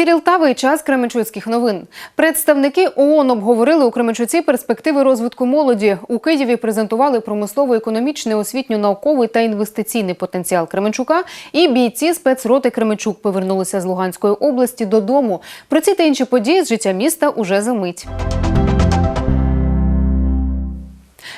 ефірі Лтави час Кременчуцьких новин. Представники ООН обговорили у Кременчуці перспективи розвитку молоді. У Києві презентували промислово-економічний, освітньо-науковий та інвестиційний потенціал Кременчука. І бійці спецроти Кременчук повернулися з Луганської області додому. Про ці та інші події з життя міста уже за мить.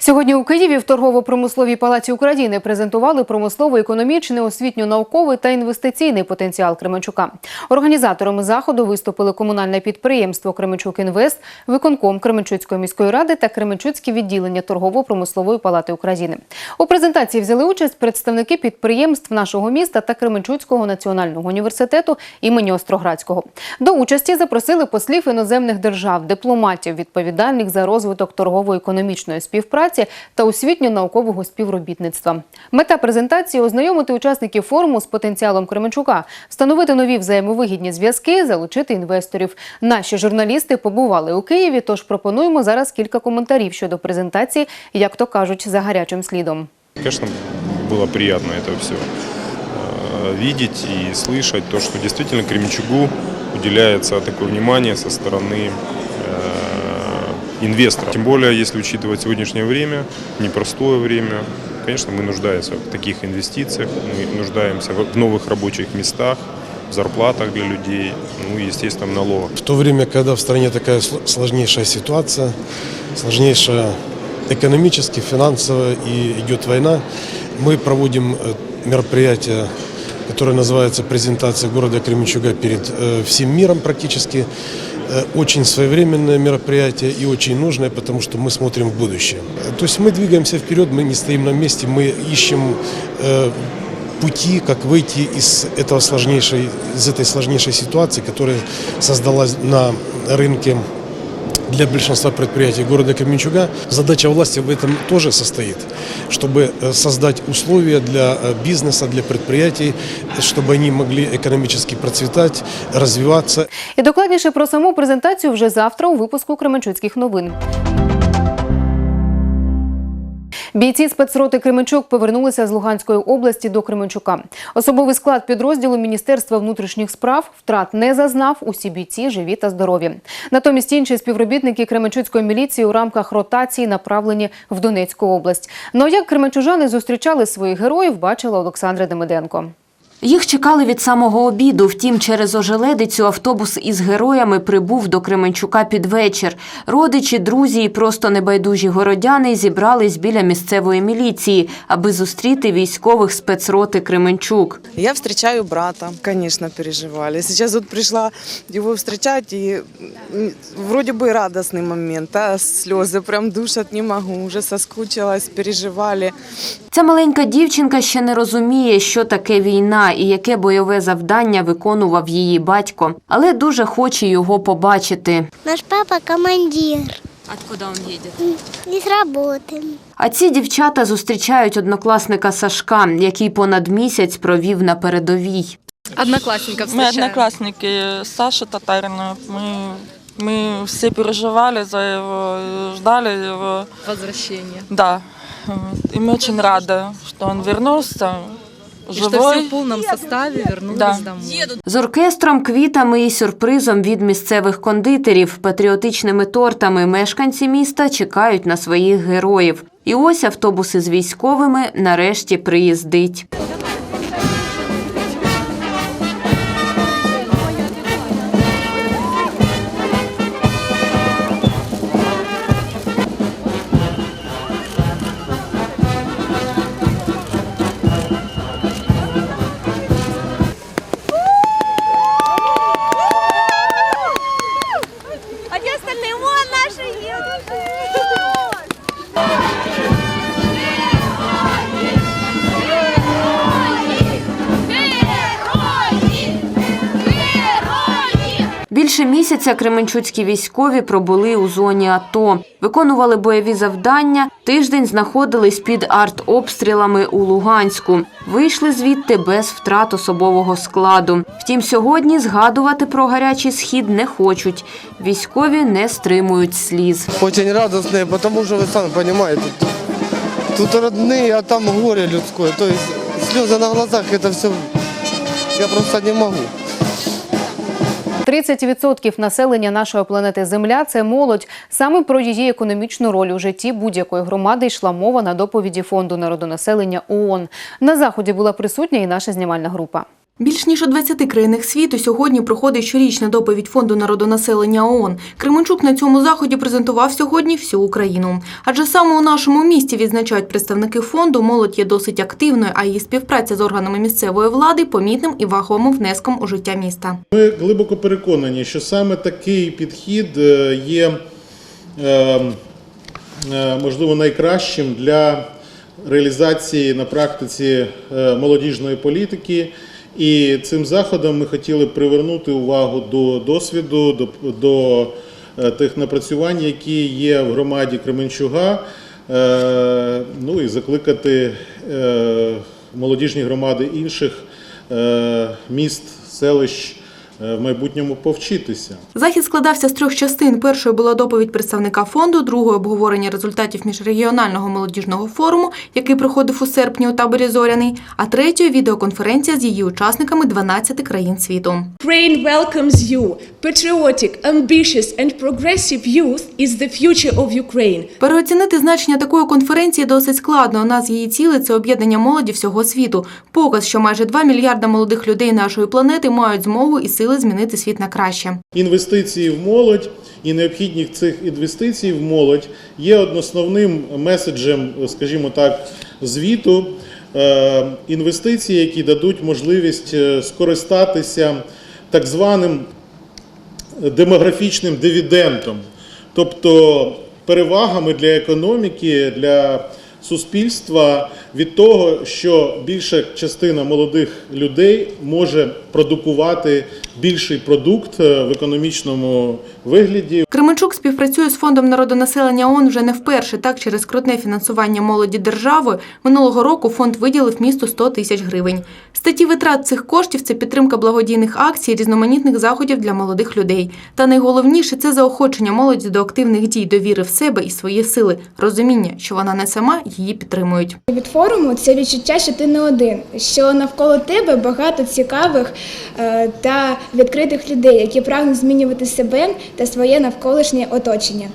Сьогодні у Києві в торгово-промисловій палаці України презентували промислово-економічний, освітньо-науковий та інвестиційний потенціал Кременчука. Організаторами заходу виступили комунальне підприємство Кременчук Інвест, виконком Кременчуцької міської ради та Кременчуцьке відділення торгово-промислової палати України. У презентації взяли участь представники підприємств нашого міста та Кременчуцького національного університету імені Остроградського. До участі запросили послів іноземних держав, дипломатів, відповідальних за розвиток торгово-економічної співпраці та освітньо-наукового співробітництва. Мета презентації ознайомити учасників форуму з потенціалом Кременчука, встановити нові взаємовигідні зв'язки, залучити інвесторів. Наші журналісти побували у Києві, тож пропонуємо зараз кілька коментарів щодо презентації, як то кажуть, за гарячим слідом. Конечно, было приятно это все видеть и слышать, то, что действительно Кременчугу уделяется такое внимание со стороны э, инвесторов. Тем более, если учитывать сегодняшнее время, непростое время, конечно, мы нуждаемся в таких инвестициях, мы нуждаемся в новых рабочих местах, в зарплатах для людей, ну и, естественно, в налогах. В то время, когда в стране такая сл- сложнейшая ситуация, сложнейшая экономически, финансово и идет война, мы проводим э, мероприятие, которое называется презентация города Кременчуга перед э, всем миром практически. Э, Очень своевременное мероприятие и очень нужное, потому что мы смотрим в будущее. Э, То есть мы двигаемся вперед, мы не стоим на месте, мы ищем э, пути, как выйти из этого сложнейшей, из этой сложнейшей ситуации, которая создалась на рынке для большинства предприятий города Кременчуга. Задача власти в этом тоже состоит, чтобы э, создать условия для э, бизнеса, для предприятий, чтобы они могли экономически процветать, развиваться. І докладніше про саму презентацію вже завтра у випуску Кременчуцьких новин. Бійці спецроти Кременчук повернулися з Луганської області до Кременчука. Особовий склад підрозділу Міністерства внутрішніх справ втрат не зазнав. Усі бійці живі та здорові. Натомість інші співробітники Кременчуцької міліції у рамках ротації направлені в Донецьку область. Ну а як кременчужани зустрічали своїх героїв, бачила Олександра Демиденко. Їх чекали від самого обіду. Втім, через ожеледицю автобус із героями прибув до Кременчука під вечір. Родичі, друзі і просто небайдужі городяни зібрались біля місцевої міліції, аби зустріти військових спецроти Кременчук. Я встречаю брата, конечно, переживали. Сейчас вот пришла его встречать, и м, вроде бы радостный момент, а слезы прям душат не могу, уже соскучилась, переживали. Ця маленька дівчинка ще не розуміє, що таке війна і яке бойове завдання виконував її батько, але дуже хоче його побачити. Наш папа командир Откуда він їде? из работы. А ці дівчата зустрічають однокласника Сашка, який понад місяць провів на передовій. Одноклассника Мы встречаем. одноклассники Саши Татарина. Мы, мы все переживали за его, ждали его. Возвращение. Да. Вот. И мы очень рады, что он вернулся. И І Живой. все в повному составі вернулись Да. домой. З оркестром, квітами і сюрпризом від місцевих кондитерів, патріотичними тортами мешканці міста чекають на своїх героїв. І ось автобуси з військовими нарешті приїздить. остальные. Вон наши едут. Більше місяця кременчуцькі військові пробули у зоні АТО, виконували бойові завдання. Тиждень знаходились під артобстрілами у Луганську. Вийшли звідти без втрат особового складу. Втім, сьогодні згадувати про гарячий схід не хочуть. Військові не стримують сліз. Очень радостные, потому что вы сами понимаете, тут, тут родные, а там горе людское. То есть слезы на глазах, это все, я просто не могу. 30% населення нашої планети Земля це молодь. Саме про її економічну роль у житті будь-якої громади йшла мова на доповіді фонду народонаселення ООН. На заході була присутня і наша знімальна група. Більш ніж у 20 країнах світу сьогодні проходить щорічна доповідь Фонду народонаселення ООН. Кременчук на цьому заході презентував сьогодні всю Україну. Адже саме у нашому місті відзначають представники фонду, молодь є досить активною, а її співпраця з органами місцевої влади помітним і вагомим внеском у життя міста. Ми глибоко переконані, що саме такий підхід е, є е, е, можливо найкращим для реалізації на практиці молодіжної політики. І цим заходом ми хотіли привернути увагу до досвіду, до, до е, тих напрацювань, які є в громаді Кременчуга. Е, Ну і закликати е, молодіжні громади інших міст, селищ в майбутньому повчитися. Захід складався з трьох частин. Першою була доповідь представника фонду, другою обговорення результатів міжрегіонального молодіжного форуму, який проходив у серпні у таборі Зоряний, а третьою відеоконференція з її учасниками 12 країн світу. Ukraine welcomes you. Patriotic, ambitious and progressive youth is the future of Ukraine. Переоцінити значення такої конференції досить складно. Одна з її цілей – це об'єднання молоді всього світу. Показ, що майже 2 мільярда молодих людей нашої планети мають змогу і сили змінити світ на краще. Інвестиції в молодь і необхідність цих інвестицій в молодь є одноосновним меседжем, скажімо так, звіту. Е, Інвестиції, які дадуть можливість е, скористатися так званим демографічним дивідендом, тобто перевагами для економіки, для суспільства від того, що більша частина молодих людей може продукувати більший продукт е, в економічному вигляді. Кременчук співпрацює з фондом народонаселення ООН вже не вперше. Так, через крутне фінансування молоді державою минулого року фонд виділив місту 100 тисяч гривень. Статті витрат цих коштів це підтримка благодійних акцій, різноманітних заходів для молодих людей. Та найголовніше це заохочення молоді до активних дій, довіри в себе і свої сили, розуміння, що вона не сама, її підтримують. Від форуму це відчуття, що ти не один, що навколо тебе багато цікавих е, та відкритих людей, які прагнуть змінювати себе та своє навколишнє оточення.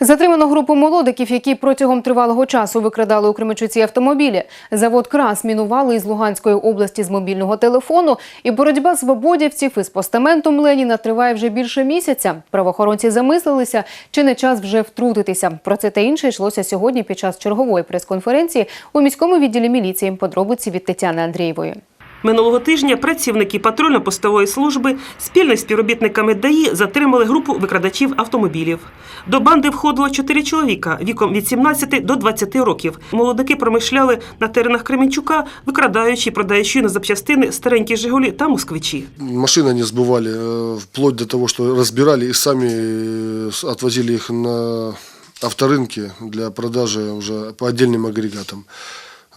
Затримано групу молодиків, які протягом тривалого часу викрадали у Кременчуці автомобілі. Завод Крас мінували із Луганської області з мобільного телефону. І боротьба свободівців із постаментом Леніна триває вже більше місяця. Правоохоронці замислилися, чи не час вже втрутитися. Про це та інше йшлося сьогодні під час чергової прес-конференції у міському відділі міліції. Подробиці від Тетяни Андрієвої. Минулого тижня працівники патрульно-постової служби спільно з співробітниками ДАІ затримали групу викрадачів автомобілів. До банди входило чотири чоловіка віком від 17 до 20 років. Молодики промишляли на теренах Кременчука, викрадаючи і продаючи на запчастини старенькі Жигулі та москвичі. Машины они сбывали э, вплоть до того, что разбирали и сами э, с- отвозили их на авторынки для продажи уже по отдельным агрегатам.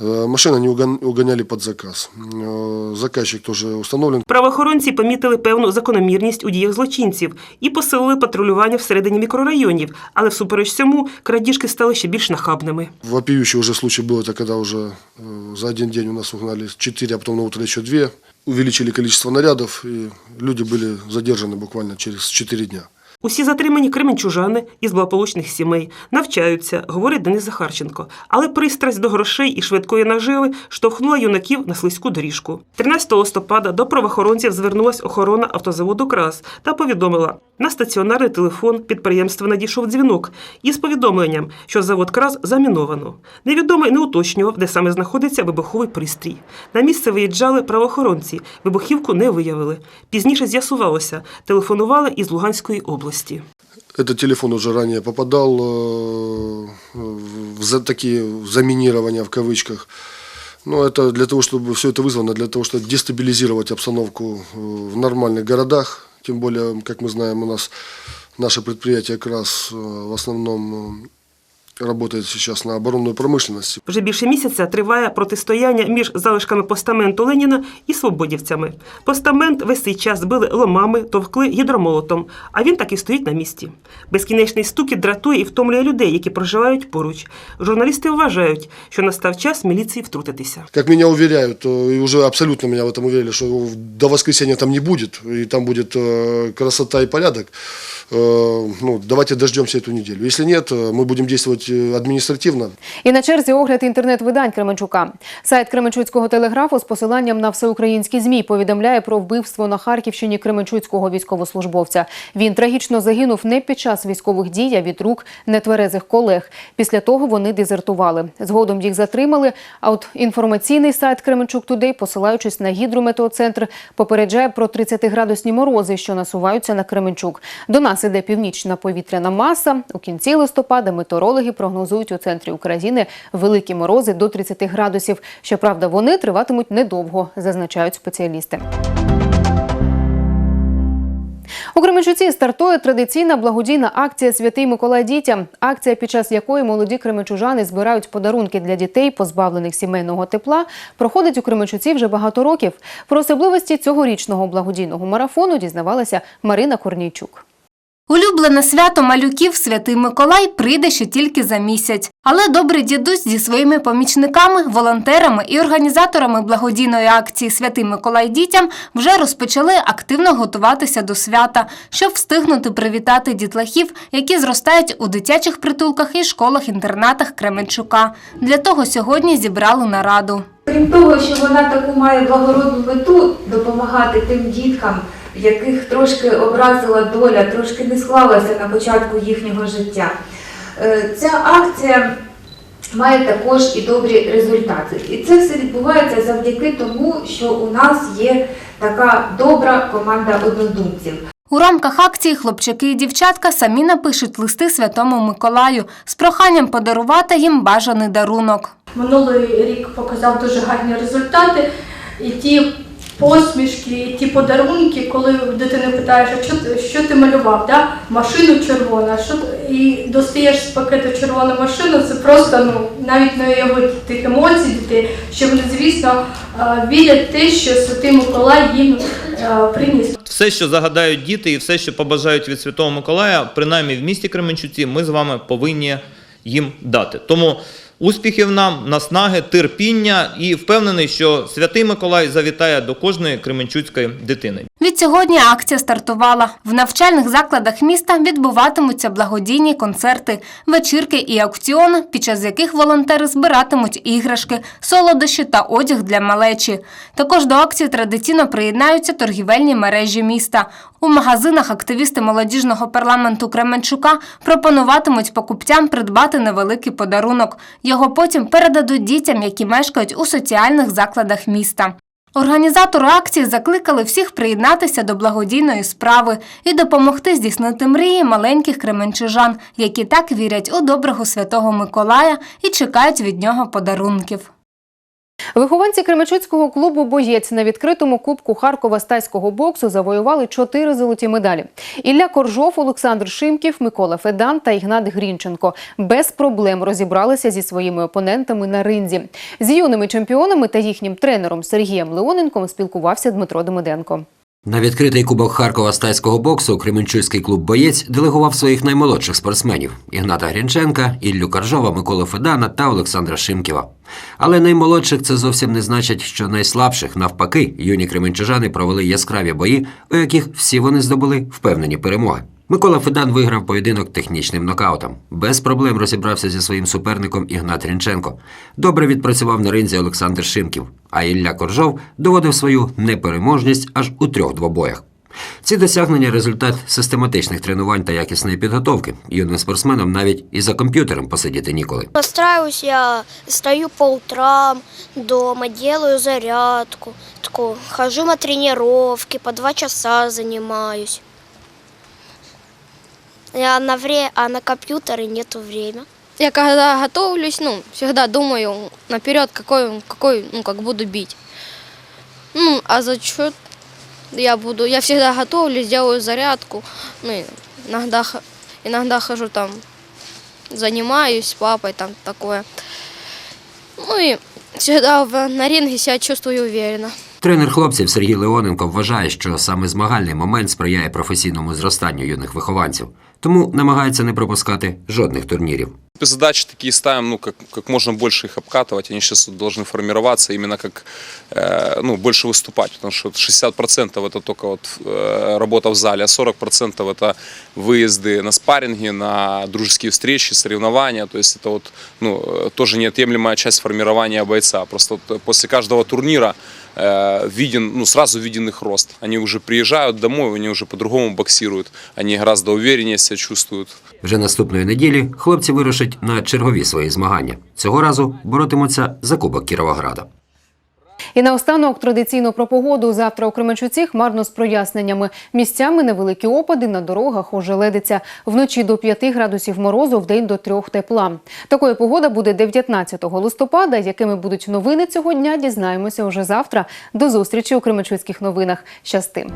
Э, Машины они угон- угоняли под заказ. Э, Заказчик тоже установлен. Правоохоронці помітили певну закономірність у діях злочинців і посилили патрулювання всередині мікрорайонів, але всупереч цьому крадіжки стали ще більш нахабними. Вопиющий уже случай был, это когда уже э, за один день у нас угнали 4, а потом на утро еще 2. Увеличили количество нарядов, и люди были задержаны буквально через 4 дня. Усі затримані кременчужани із благополучних сімей навчаються, говорить Денис Захарченко. Але пристрасть до грошей і швидкої наживи штовхнула юнаків на слизьку доріжку. 13 листопада до правоохоронців звернулась охорона автозаводу Крас та повідомила, на стаціонарний телефон підприємства надійшов дзвінок із повідомленням, що завод Крас заміновано. Невідомий не уточнював, де саме знаходиться вибуховий пристрій. На місце виїжджали правоохоронці. Вибухівку не виявили. Пізніше з'ясувалося, телефонували із Луганської області. Этот телефон уже ранее попадал э, в такие заминирования в кавычках. Но это для того, чтобы все это вызвано, для того, чтобы дестабилизировать обстановку э, в нормальных городах. Тем более, как мы знаем, у нас наше предприятие как раз э, в основном э, работает сейчас на оборонную промышленность. Вже більше місяця триває протистояння між залишками постаменту Леніна і свободівцями. Постамент весь цей час били ломами, товкли гідромолотом, а він так і стоїть на місці. Безкінечний стукіт дратує і втомлює людей, які проживають поруч. Журналісти вважають, що настав час міліції втрутитися. Как меня уверяют, э, и уже абсолютно меня в этом уверили, что до воскресенья там не будет, и там будет э, красота и порядок. Э, Ну, давайте дождемся эту неделю. Если нет, э, мы будем действовать э. І на черзі огляд інтернет-видань Кременчука. Сайт Кременчуцького телеграфу з посиланням на всеукраїнські ЗМІ повідомляє про вбивство на Харківщині Кременчуцького військовослужбовця. Він трагічно загинув не під час військових дій, а від рук нетверезих колег. Після того вони дезертували. Згодом їх затримали. А от інформаційний сайт Кременчук Тудей, посилаючись на гідрометеоцентр, попереджає про 30-градусні морози, що насуваються на Кременчук. До нас іде північна повітряна маса. У кінці листопада метеорологи прогнозують у центрі України великі морози до 30 градусів. Щоправда, вони триватимуть недовго, зазначають спеціалісти. У Кременчуці стартує традиційна благодійна акція Святий Миколай дітям. Акція, під час якої молоді кременчужани збирають подарунки для дітей, позбавлених сімейного тепла, проходить у Кременчуці вже багато років. Про особливості цьогорічного благодійного марафону дізнавалася Марина Корнійчук. Улюблене свято малюків Святий Миколай прийде ще тільки за місяць. Але добрий дідусь зі своїми помічниками, волонтерами і організаторами благодійної акції Святий Миколай дітям вже розпочали активно готуватися до свята, щоб встигнути привітати дітлахів, які зростають у дитячих притулках і школах-інтернатах Кременчука. Для того сьогодні зібрали нараду. Крім того, що вона таку має благородну мету допомагати тим діткам, яких трошки образила доля, трошки не склалася на початку їхнього життя. Е, Ця акція має також і добрі результати. І це все відбувається завдяки тому, що у нас є така добра команда однодумців. У рамках акції хлопчики і дівчатка самі напишуть листи Святому Миколаю з проханням подарувати їм бажаний дарунок. Минулий рік показав дуже гарні результати. І ті посмішки, ті подарунки, коли дитини питаєш, а що що ти малював? Да? Машину червону, а що і достаєш з пакету червону машину, це просто ну, навіть не уявити тих емоцій дітей, що вони, звісно, вірять те, що Святий Миколай їм приніс. Все, що загадають діти, і все, що побажають від Святого Миколая, принаймні в місті Кременчуці, ми з вами повинні їм дати. Тому успіхів нам, наснаги, терпіння і впевнений, що Святий Миколай завітає до кожної кременчуцької дитини. Відсьогодні акція стартувала. В навчальних закладах міста відбуватимуться благодійні концерти, вечірки і аукціони, під час яких волонтери збиратимуть іграшки, солодощі та одяг для малечі. Також до акції традиційно приєднаються торгівельні мережі міста. У магазинах активісти молодіжного парламенту Кременчука пропонуватимуть покупцям придбати невеликий подарунок. Його потім передадуть дітям, які мешкають у соціальних закладах міста. Організатори акції закликали всіх приєднатися до благодійної справи і допомогти здійснити мрії маленьких кременчужан, які так вірять у доброго святого Миколая і чекають від нього подарунків. Вихованці Кременчуцького клубу Боєць на відкритому кубку Харкова стайського боксу завоювали чотири золоті медалі. Ілля Коржов, Олександр Шимків, Микола Федан та Ігнат Грінченко без проблем розібралися зі своїми опонентами на ринзі. З юними чемпіонами та їхнім тренером Сергієм Леоненком спілкувався Дмитро Демиденко. На відкритий кубок Харкова стайського боксу Кременчуцький клуб Боєць делегував своїх наймолодших спортсменів Ігната Грінченка, Іллю Каржова, Миколу Федана та Олександра Шимківа. Але наймолодших це зовсім не значить, що найслабших, навпаки, юні кременчужани провели яскраві бої, у яких всі вони здобули впевнені перемоги. Микола Федан виграв поєдинок технічним нокаутом. Без проблем розібрався зі своїм суперником Ігнат Рінченко. Добре відпрацював на ринзі Олександр Шимків, а Ілля Коржов доводив свою непереможність аж у трьох двобоях. Ці досягнення результат систематичних тренувань та якісної підготовки. Юним спортсменам навіть і за комп'ютером посидіти ніколи. Постараюсь я, стою по утрам дома, делаю зарядку, таку, хожу на тренировки, по два часа занимаюсь. Я на вре... А на компьютере нету время. Я когда готовлюсь, ну, всегда думаю наперед, какой, какой, ну, как буду бить. Ну, а за счет я буду, я всегда готовлюсь, делаю зарядку, ну, иногда, иногда хожу там занимаюсь с папой, там такое. Ну и всегда на ринге себя чувствую уверенно. Тренер хлопців Сергій Леоненко вважає, що саме змагальний момент сприяє професійному зростанню юних вихованців, тому намагається не пропускати жодних турнірів. Задачи такие ставим, ну, как, как можно больше их обкатывать. Они сейчас должны формироваться именно как, э, ну, больше выступать. Потому что вот 60% это только вот э, работа в зале, а 40% это выезды на спарринги, на дружеские встречи, соревнования. То есть это вот, ну, э, тоже неотъемлемая часть формирования бойца. Просто вот после каждого турнира э, виден, ну, сразу виден их рост. Они уже приезжают домой, они уже по-другому боксируют. Они гораздо увереннее себя чувствуют. Вже наступної неділі хлопці вирушать на чергові свої змагання. Цього разу боротимуться за Кубок Кіровограда. І наостанок традиційно про погоду. Завтра у Кременчуці хмарно з проясненнями. Місцями невеликі опади на дорогах ожеледиться. Вночі до 5 градусів морозу, в день до 3 тепла. Такою погода буде 19 листопада. Якими будуть новини цього дня, дізнаємося уже завтра. До зустрічі у Кременчуцьких новинах. Щасти!